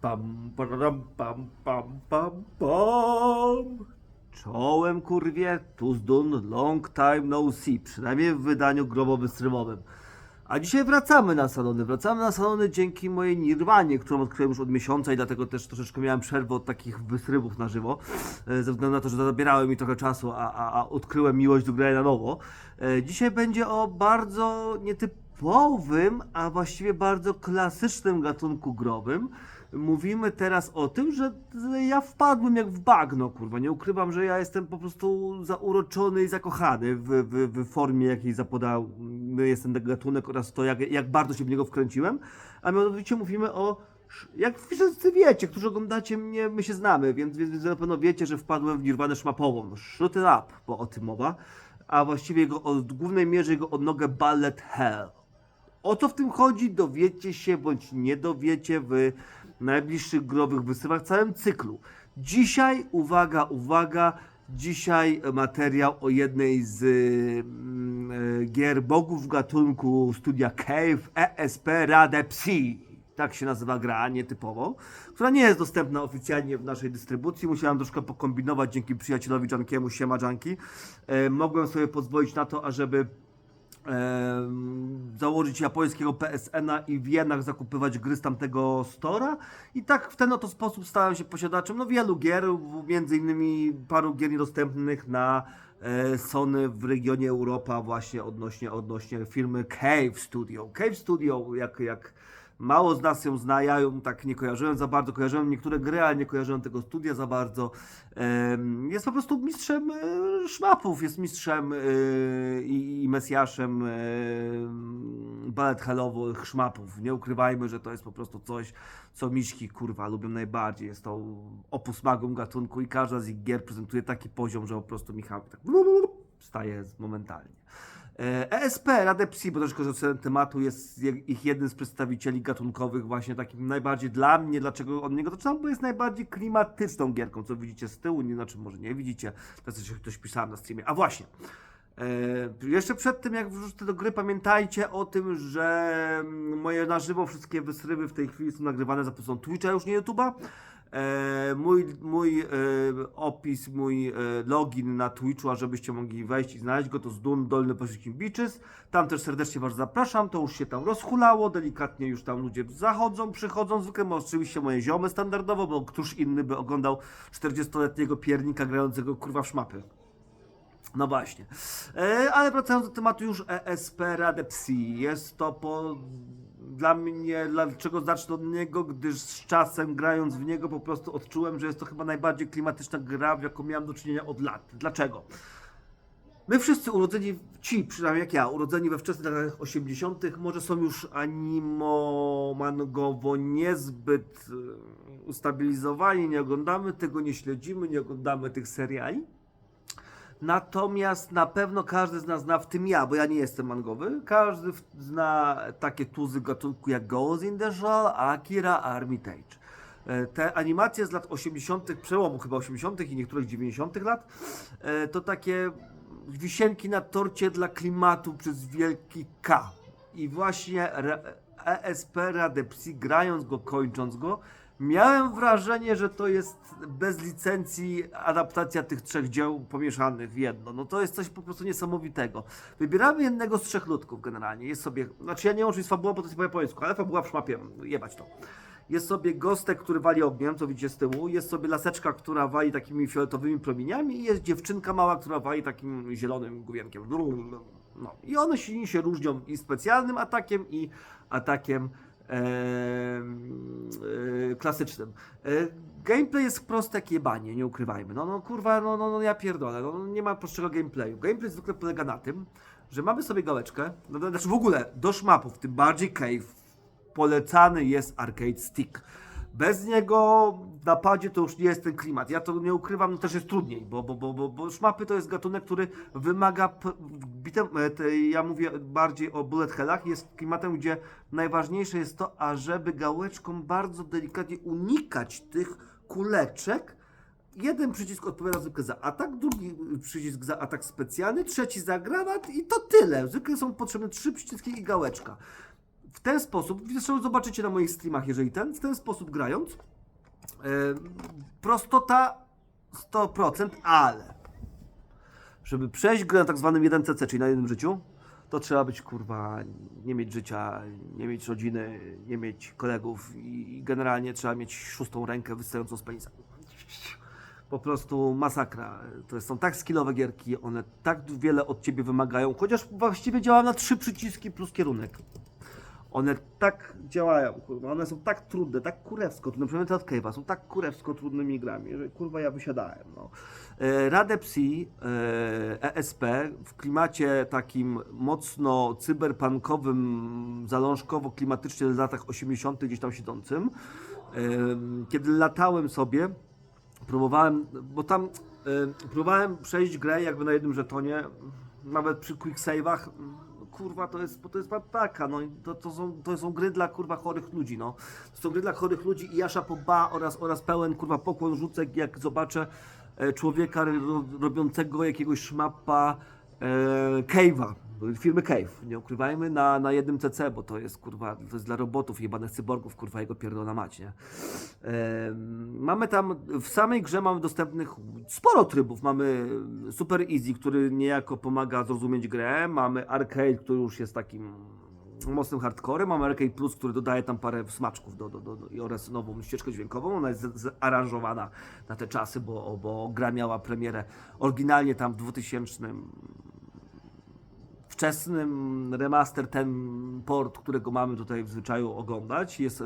Pam, param, pam, pam, pam, pam. Czołem kurwie, Tuzdun, long time no see, przynajmniej w wydaniu grobowo-streamowym. A dzisiaj wracamy na salony. Wracamy na salony dzięki mojej Nirwanie, którą odkryłem już od miesiąca i dlatego też troszeczkę miałem przerwę od takich wysrybów na żywo. e, Ze względu na to, że zabierały mi trochę czasu, a, a, a odkryłem miłość do grania na nowo. E, Dzisiaj będzie o bardzo nietypowym, a właściwie bardzo klasycznym gatunku growym. Mówimy teraz o tym, że ja wpadłem jak w bagno, kurwa. Nie ukrywam, że ja jestem po prostu zauroczony i zakochany w, w, w formie, jakiej zapodał jest ten gatunek oraz to, jak, jak bardzo się w niego wkręciłem. A mianowicie mówimy o. Jak wszyscy wiecie, którzy oglądacie mnie, my się znamy, więc, więc, na pewno wiecie, że wpadłem w nirwanę szmapową. Shoot it up, bo o tym mowa. A właściwie jego, od głównej mierze jego odnogę Ballet Hell. O co w tym chodzi, dowiecie się bądź nie dowiecie w najbliższych growych wystawach w całym cyklu. Dzisiaj, uwaga, uwaga, dzisiaj materiał o jednej z mm, e, gier bogów gatunku studia Cave ESP Rade Psi. Tak się nazywa gra, nietypowo, która nie jest dostępna oficjalnie w naszej dystrybucji. Musiałem troszkę pokombinować dzięki przyjacielowi Junkiemu, siema Junki. E, mogłem sobie pozwolić na to, ażeby założyć japońskiego PSN-a i w jenach zakupywać gry z tamtego stora i tak w ten oto sposób stałem się posiadaczem no, wielu gier, między innymi paru gier niedostępnych na e, Sony w regionie Europa właśnie odnośnie, odnośnie firmy Cave Studio. Cave Studio, jak, jak mało z nas ją zna, ja ją tak nie kojarzyłem za bardzo, kojarzyłem niektóre gry, ale nie kojarzyłem tego studia za bardzo. Jest po prostu mistrzem e, szmapów, jest mistrzem e, i, i mesjaszem e, balet halowych szmapów. Nie ukrywajmy, że to jest po prostu coś, co miśki kurwa lubią najbardziej. Jest to opus magum gatunku i każda z ich gier prezentuje taki poziom, że po prostu Michał tak staje momentalnie. E, ESP, Radę Psi, bo troszkę że tematu jest je- ich jeden z przedstawicieli gatunkowych, właśnie takim najbardziej dla mnie, dlaczego od niego zaczynam, bo jest najbardziej klimatyczną gierką, co widzicie z tyłu, nie znaczy może nie widzicie, to coś ktoś pisałem na streamie. A właśnie, e, jeszcze przed tym jak wrzucę do gry, pamiętajcie o tym, że mm, moje na żywo wszystkie wysrywy w tej chwili są nagrywane za pomocą Twitcha, już nie YouTube'a. E, mój mój e, opis, mój e, login na Twitchu, a żebyście mogli wejść i znaleźć go, to z Dun Dolny Posiłkiem Beaches. Tam też serdecznie Was zapraszam, to już się tam rozhulało, delikatnie już tam ludzie zachodzą, przychodzą, zwykle oczywiście moje ziomy standardowo, bo któż inny by oglądał 40-letniego piernika grającego kurwa w szmapy. No właśnie. Ale wracając do tematu już ESP Radę Psi. Jest to po... Dla mnie, dlaczego zacznę od niego, gdyż z czasem grając w niego po prostu odczułem, że jest to chyba najbardziej klimatyczna gra, w jaką miałem do czynienia od lat. Dlaczego? My wszyscy urodzeni, ci przynajmniej jak ja, urodzeni we wczesnych latach 80., może są już animo-mangowo niezbyt e, ustabilizowani, nie oglądamy tego, nie śledzimy, nie oglądamy tych seriali. Natomiast na pewno każdy z nas zna, w tym ja, bo ja nie jestem mangowy, każdy zna takie tuzy gatunku jak Ghost in the Shell, Akira, Armitage. E, Te animacje z lat 80., przełomu chyba 80. i niektórych 90. lat, e, to takie wisienki na torcie dla klimatu przez wielki K. I właśnie ESP Radę Psi, grając go, kończąc go, miałem wrażenie, że to jest bez licencji adaptacja tych trzech dzieł pomieszanych w jedno. No to jest coś po prostu niesamowitego. Wybieramy jednego z trzech ludków generalnie. Jest sobie, znaczy ja nie wiem, czy fabuła, bo to jest po japońsku, ale fabuła szmapie, jebać to. Jest sobie gostek, który wali ogniem, co widzicie z tyłu. Jest sobie laseczka, która wali takimi fioletowymi promieniami i jest dziewczynka mała, która wali takim zielonym główienkiem. No. I one się, się różnią i specjalnym atakiem, i atakiem em, e, klasycznym. E, gameplay jest prosty jak jebanie, nie ukrywajmy. No, no kurwa, no, no, no ja pierdolę, no, nie ma prostszego gameplayu. Gameplay zwykle polega na tym, że mamy sobie gałeczkę, no, no, znaczy w ogóle do szmapów, tym bardziej cave, polecany jest arcade stick. Bez niego w napadzie to już nie jest ten klimat. Ja to nie ukrywam, no też jest trudniej, bo, bo, bo, bo, bo szmapy to jest gatunek, który wymaga bitem, e, ja mówię bardziej o bullet hellach, jest klimatem, gdzie najważniejsze jest to, ażeby gałeczką bardzo delikatnie unikać tych kuleczek. Jeden przycisk odpowiada zwykle za atak, drugi przycisk za atak specjalny, trzeci za granat i to tyle. Zwykle są potrzebne trzy przyciski i gałeczka w ten sposób, zresztą zobaczycie na moich streamach, jeżeli ten, w ten sposób grając, e, prostota 100%, ale żeby przejść grę na tak zwanym 1cc, czyli na jednym życiu, to trzeba być kurwa, nie mieć życia, nie mieć rodziny, nie mieć kolegów i generalnie trzeba mieć szóstą rękę wystającą z penisa. Po prostu masakra. To są tak skillowe gierki, one tak wiele od ciebie wymagają, chociaż właściwie działa na trzy przyciski plus kierunek. One tak działają, kurwa, one są tak trudne, tak kurewsko trudne, przynajmniej te od Cave'a, są tak kurewsko trudnymi grami, że kurwa ja wysiadałem, no. Radę Psi, ESP w klimacie takim mocno cyberpunkowym, zalążkowo-klimatycznie w latach 80 gdzieś tam siedzącym, e, kiedy latałem sobie, próbowałem, bo tam e, próbowałem przejść grę jakby na jednym żetonie, nawet przy quick save'ach, kurwa, to jest, bo to jest taka, no to, to, są, to są gry dla kurwa chorych ludzi, no. To są gry dla chorych ludzi i Jasza Poba oraz, oraz pełen kurwa pokłon rzucę, jak zobaczę e, człowieka ro, robiącego jakiegoś szmapa e, Cave'a, firmy Cave, nie ukrywajmy, na, na jednym CC, bo to jest kurwa, to jest dla robotów jebanych cyborgów, kurwa, jego pierdolona mać, nie? Mamy tam, w samej grze mamy dostępnych sporo trybów. Mamy Super Easy, który niejako pomaga zrozumieć grę. Mamy Arcade, który już jest takim mocnym hardcorem. Mamy Arcade Plus, który dodaje tam parę smaczków do, do, do, do, oraz nową ścieżkę dźwiękową. Ona jest zaaranżowana na te czasy, bo, bo gra miała premierę oryginalnie tam w 2000 wczesnym remaster, ten port, którego mamy tutaj w zwyczaju oglądać, jest e,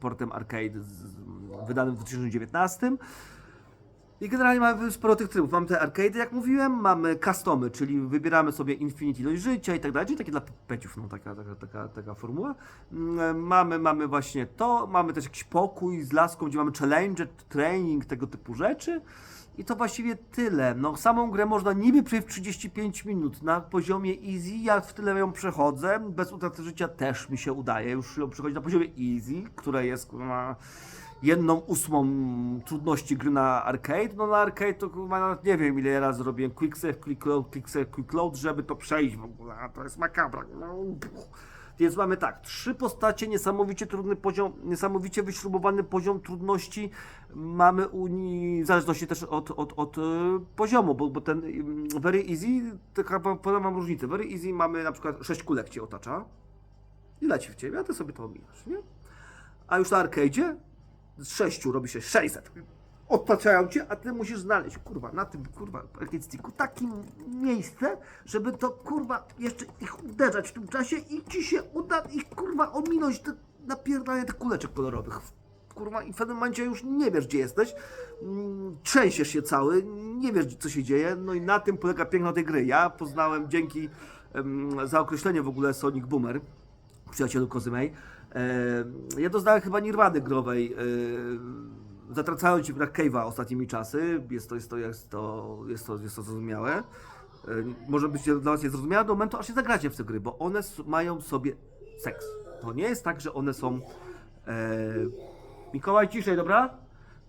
portem arcade z, wydanym w 2019. I generalnie mamy sporo tych trybów. Mamy te arcade, jak mówiłem, mamy customy, czyli wybieramy sobie infinity ilość życia i tak dalej, czyli takie dla peciów, no taka, taka, taka, taka formuła. Mm, Mamy, mamy właśnie to, mamy też jakiś pokój z laską, gdzie mamy challenge, training, tego typu rzeczy. I to właściwie tyle. No, samą grę można niby przejść w 35 minut na poziomie easy. Ja w tyle ją przechodzę. Bez utraty życia też mi się udaje. Już ją przechodzić na poziomie easy, które jest kurwa, jedną ósmą trudności gry na arcade. No na arcade to nawet nie wiem ile razy zrobiłem quick save, quick load, quick save, quick load, żeby to przejść w ogóle. To jest makabra. No. Więc mamy tak, trzy postacie, niesamowicie trudny poziom, niesamowicie wyśrubowany poziom trudności. Mamy u niej, w zależności też od, od, od e, poziomu, bo, bo ten mm, Very Easy, taka po- podam wam różnicę. Very Easy mamy na przykład sześć kulek cię otacza i leci w ciebie, a ty sobie to omijasz, nie? A już na arcade'zie z sześciu robi się 600. Otaczają cię, a ty musisz znaleźć, kurwa, na tym, kurwa, sticku takie miejsce, żeby to, kurwa, jeszcze ich uderzać w tym czasie i ci się uda ich, kurwa, ominąć te napierdanie tych kuleczek kolorowych. Kurwa, i w pewnym momencie już nie wiesz, gdzie jesteś, mm, trzęsiesz się cały, nie wiesz, co się dzieje, no i na tym polega piękno tej gry. Ja poznałem dzięki em, za określenie w ogóle Sonic Boomer, przyjacielu Kozymej. E, ja doznałem chyba nirwany growej, e, zatracając się w grach Cave'a ostatnimi czasy. Jest to, jest to, jest to, jest to, jest to zrozumiałe. E, może być dla Was niezrozumiałe do momentu, aż się zagracie w te gry, bo one mają sobie seks. To nie jest tak, że one są... E, Mikołaj, ciszej, dobra?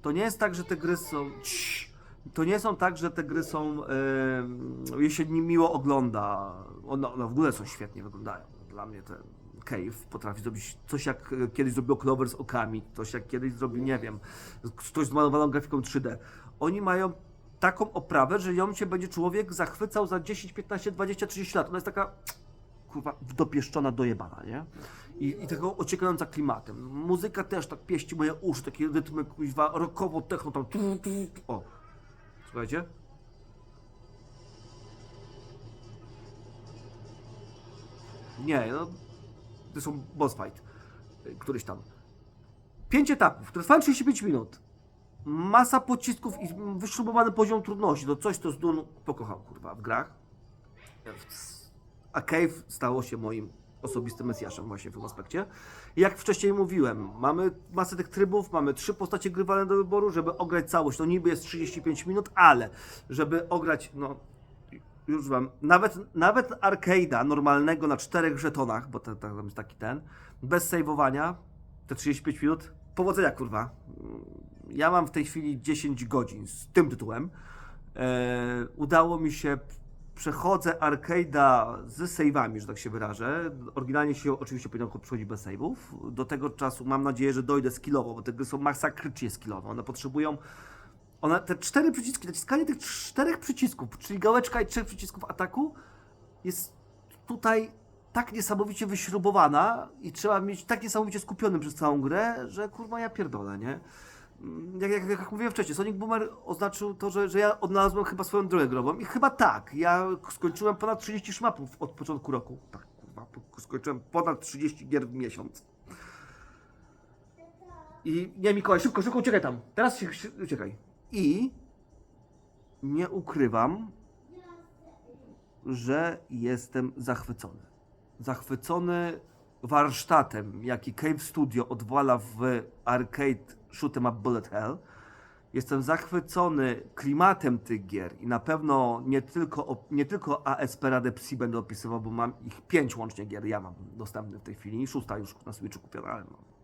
To nie jest tak, że te gry są... Cii. To nie są tak, że te gry są, e, je się miło ogląda. One, one w ogóle są świetnie wyglądają. Dla mnie ten Cave potrafi zrobić coś jak e, kiedyś zrobił Clover z okami, coś jak kiedyś zrobił, nie wiem, coś z malowaną grafiką 3D. Oni mają taką oprawę, że ją się będzie człowiek zachwycał za 10, 15, 20, 30 lat. Ona jest taka kurwa dopieszczona, dojebana, nie? I, i tego ociekająca klimatem. Muzyka też tak pieści moje uszy, takie rytmy kuźwa rockowo, techno tam tu, tu, tu. O, słuchajcie. Nie, no to są boss fight, y, któryś tam. Pięć etapów, które trwają 35 minut. Masa pocisków i wyśrubowany poziom trudności. To coś, co Zdun pokochał, kurwa, w grach. A Cave stało się moim osobistym mesjaszem właśnie w tym aspekcie. Jak wcześniej mówiłem, mamy masę tych trybów, mamy trzy postacie grywalne do wyboru, żeby ograć całość. To niby jest 35 minut, ale żeby ograć, no już wam, nawet, nawet arcade'a normalnego na czterech żetonach, bo to, tam jest taki ten, bez saveowania, te 35 minut, powodzenia kurwa. Ja mam w tej chwili 10 godzin z tym tytułem. E, udało mi się przechodzę arcade'a z save'ami, że tak się wyrażę. Oryginalnie się oczywiście powinno przychodzić bez save'ów. Do tego czasu mam nadzieję, że dojdę skillowo, bo te gry są masakrycznie skillowe. One potrzebują one, te cztery przyciski, naciskanie tych czterech przycisków, czyli gałeczka i trzech przycisków ataku, jest tutaj tak niesamowicie wyśrubowana i trzeba mieć tak niesamowicie skupionym przez całą grę, że kurwa ja pierdolę, nie? Mm, Jak, jak, jak mówiłem wcześniej, Sonic Boomer oznaczył to, że, że ja odnalazłem chyba swoją drogę grową i chyba tak. Ja skończyłem ponad 30 szmapów od początku roku. Tak, kurwa, skończyłem ponad 30 gier w miesiąc. I nie, Mikołaj, szybko, szybko uciekaj tam. Teraz się uciekaj. I nie ukrywam, że jestem zachwycony. Zachwycony warsztatem, jaki Cave Studio odwala w arcade shoot'em up Bullet Hell. Jestem zachwycony klimatem tych gier i na pewno nie tylko, nie tylko ASP Radę Psi będę opisywał, bo mam ich pięć łącznie gier, ja mam dostępnych w tej chwili, szósta już na Switchu kupiona, ale no.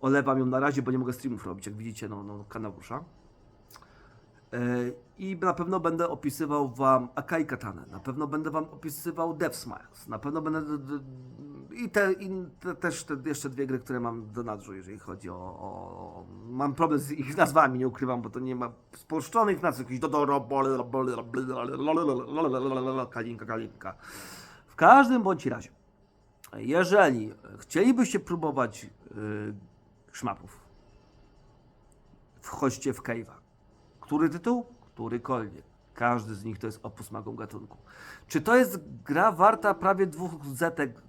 Olewam ją na razie, bo nie mogę streamów robić, jak widzicie, no, no kanał rusza. E, I na pewno będę opisywał Wam Akai Katanę, na pewno będę Wam opisywał Death Smiles, na pewno będę... I, te, i te, też te jeszcze dwie gry, które mam do nadrzu, jeżeli chodzi o, o... Mam problem z ich nazwami, nie ukrywam, bo to nie ma spolszczonych nazw, jakiś Dodoro, Kalinka, Kalinka. W każdym bądź razie, jeżeli chcielibyście próbować yy, szmapów, wchodźcie w Cave'a. Który tytuł? Którykolwiek. Każdy z nich to jest opus magą gatunku. Czy to jest gra warta prawie dwóch zetek,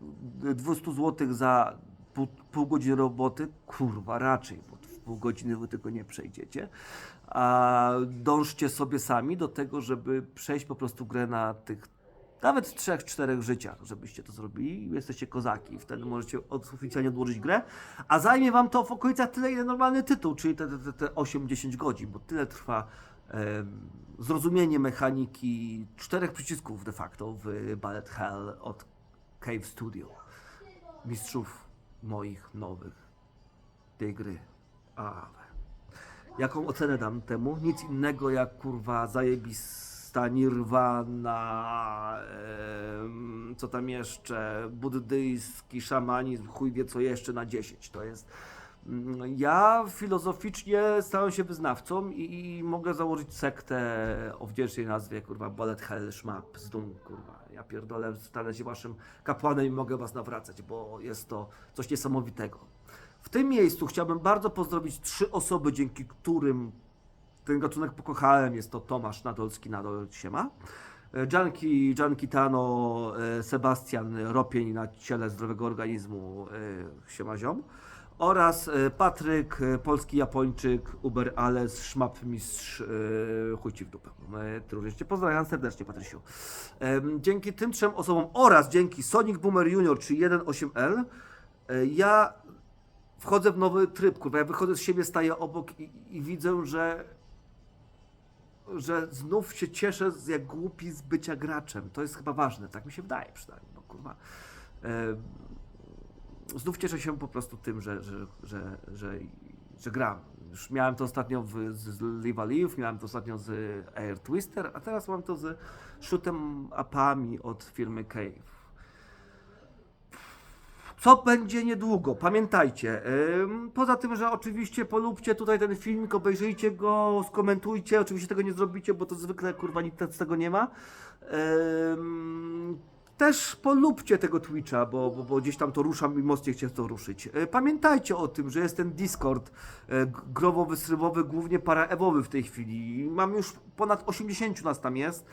200 zł za pół, pół godziny roboty? Kurwa, raczej, bo w pół godziny wy tylko nie przejdziecie. A dążcie sobie sami do tego, żeby przejść po prostu grę na tych nawet trzech, czterech życiach, żebyście to zrobili. Jesteście kozaki. Wtedy możecie oficjalnie odłożyć grę. A zajmie wam to w okolicach tyle, ile normalny tytuł, czyli te, te, te 8-10 godzin, bo tyle trwa em, zrozumienie mechaniki czterech przycisków de facto w Ballet Hell od Cave Studio. Mistrzów moich nowych tej gry. A, Jaką ocenę dam temu? Nic innego jak kurwa zajebista Nirvana, co tam jeszcze, buddyjski szamanizm, chuj wie co jeszcze na 10. To jest. mm, Ja filozoficznie stałem się wyznawcą i, i mogę założyć sektę o wdzięcznej nazwie, kurwa, Bullet Hell Szmap z Dum, kurwa. Ja pierdolę, stanę się waszym kapłanem i mogę was nawracać, bo jest to coś niesamowitego. W tym miejscu chciałbym bardzo pozdrowić trzy osoby, dzięki którym ten gatunek pokochałem. Jest to Tomasz Nadolski, Nadol Siema. E, Gianki, Gianki Tano, e, Sebastian Ropień na ciele zdrowego organizmu, e, Siema Ziom. Oraz Patryk, polski Japończyk, Uber Ales, Szmap Mistrz, chuj ci w dupę. Również Cię pozdrawiam serdecznie, Patrysiu. Dzięki tym trzem osobom oraz dzięki Sonic Boomer Junior czy 1.8L e, ja wchodzę w nowy tryb, kurwa, ja wychodzę z siebie, staję obok i, i widzę, że że znów się cieszę z jak głupi z bycia graczem. To jest chyba ważne, tak mi się wydaje przynajmniej, no kurwa. Znów cieszę się po prostu tym, że, że, że, że, że gram. Już miałem to ostatnio w, z, Live, miałem to ostatnio z Air Twister, a teraz mam to z shootem upami od firmy Cave. Co będzie niedługo? Pamiętajcie. poza tym, że oczywiście polubcie tutaj ten filmik, obejrzyjcie go, skomentujcie. Oczywiście tego nie zrobicie, bo to zwykle kurwa nic z tego nie ma. Też polubcie tego Twitcha, bo, bo, bo gdzieś tam to ruszam i mocniej chcę to ruszyć. E, Pamiętajcie o tym, że jest ten Discord e, g- growo-wysrywowy, głównie paraewowy w tej chwili. Mam już ponad 80 nas tam jest.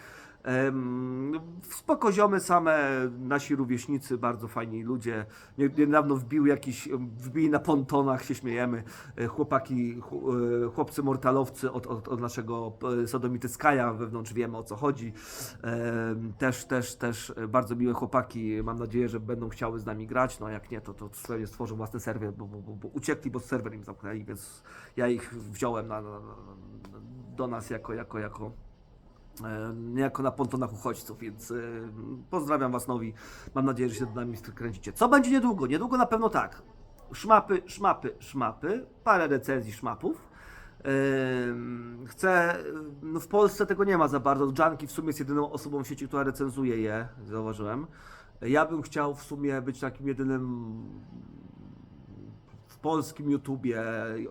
Em, Spoko ziomy same, nasi rówieśnicy, bardzo fajni ludzie. Nie- Niedawno wbił jakiś, wbili na pontonach, się śmiejemy, e, chłopaki, chł- e, chłopcy mortalowcy od, od, od naszego e, Sodomity Skaja, wewnątrz wiemy o co chodzi. Też, też, też bardzo miłe chłopaki, mam nadzieję, że będą chciały z nami grać, no jak nie, to, to pewnie stworzą własny serwer, bo, bo, bo, bo uciekli, bo serwer im zamknęli, więc ja ich wziąłem na, na, na, do nas jako, jako, jako e, niejako na pontonach uchodźców, więc e, pozdrawiam Was nowi. Mam nadzieję, że się z nami kręcicie. Co będzie niedługo? Niedługo na pewno tak. Szmapy, szmapy, szmapy, parę recenzji szmapów. Ym, Chcę, no w Polsce tego nie ma za bardzo. Junkie w sumie jest jedyną osobą w sieci, która recenzuje je, zauważyłem. Ja bym chciał w sumie być takim jedynym w polskim YouTubie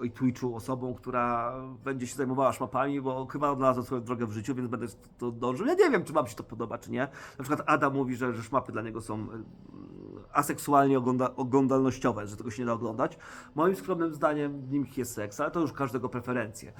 i Twitchu osobą, która będzie się zajmowała szmapami, bo chyba odnalazłem swoją drogę w życiu, więc będę to dążył. Ja nie wiem, czy wam się to podoba, czy nie. Na przykład Adam mówi, że, że szmapy dla niego są aseksualnie ogląda, oglądalnościowe, że tego się nie da oglądać. Moim skromnym zdaniem nim jest seks, ale to już każdego preferencje.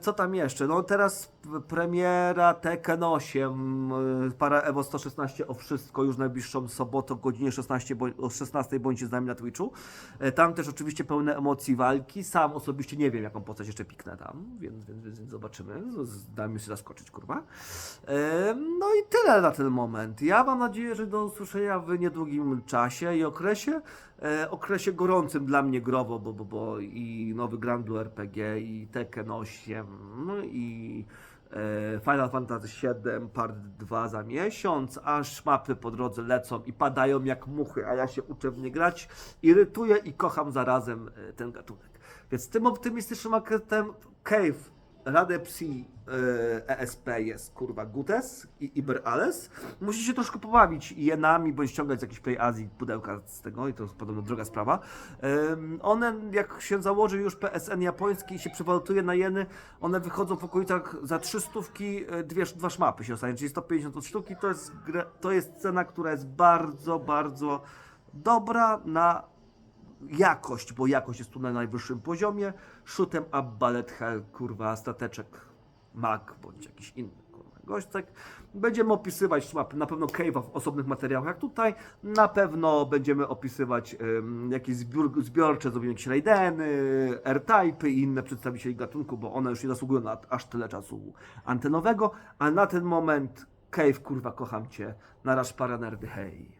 Co tam jeszcze? No teraz premiera Tekken 8, y, para Evo 116 o wszystko, już najbliższą sobotę o godzinie 16, bądź- o 16 bądźcie z nami na Twitchu. E, Tam też oczywiście pełne emocji walki. Sam osobiście nie wiem, jaką postać jeszcze piknę tam, więc, więc, więc, zobaczymy. Dajmy się zaskoczyć, kurwa. No i tyle na ten moment. Ja mam nadzieję, że do usłyszenia w niedługim czasie i okresie. E, okresie gorącym dla mnie growo, bo, bo, bo i nowy Grand Blue RPG, i Tekken 8, no i e, Final Fantasy VII Part 2 za miesiąc, aż mapy po drodze lecą i padają jak muchy, a ja się uczę w nie grać, irytuję i kocham zarazem e, ten gatunek. Więc tym optymistycznym akcentem Cave Radę Psi e, ESP jest kurwa Gutes i Iber Alles. Musicie się troszkę pobawić jenami, bądź ściągać z jakiejś Play Azji pudełka z tego i to jest podobno droga sprawa. One, jak się założy już PSN japoński i się przewalutuje na jeny, one wychodzą w okolicach za 300 e, dwie, dwa szmapy się dostanie, czyli 150 od sztuki. To jest, to jest cena, która jest bardzo, bardzo dobra na jakość, bo jakość jest tu na najwyższym poziomie. Shoot'em up ballet hell, kurwa, stateczek mag, bądź jakiś inny, kurwa, goścek. Będziemy opisywać na pewno cave'a w osobnych materiałach jak tutaj. Na pewno będziemy opisywać em, jakieś zbiór, zbiorcze, zrobimy jakieś raideny, R-typy i inne przedstawicieli gatunku, bo one już nie zasługują na aż tyle czasu antenowego. A na ten moment, cave, kurwa, kocham cię. Naraż para nerwy, hej.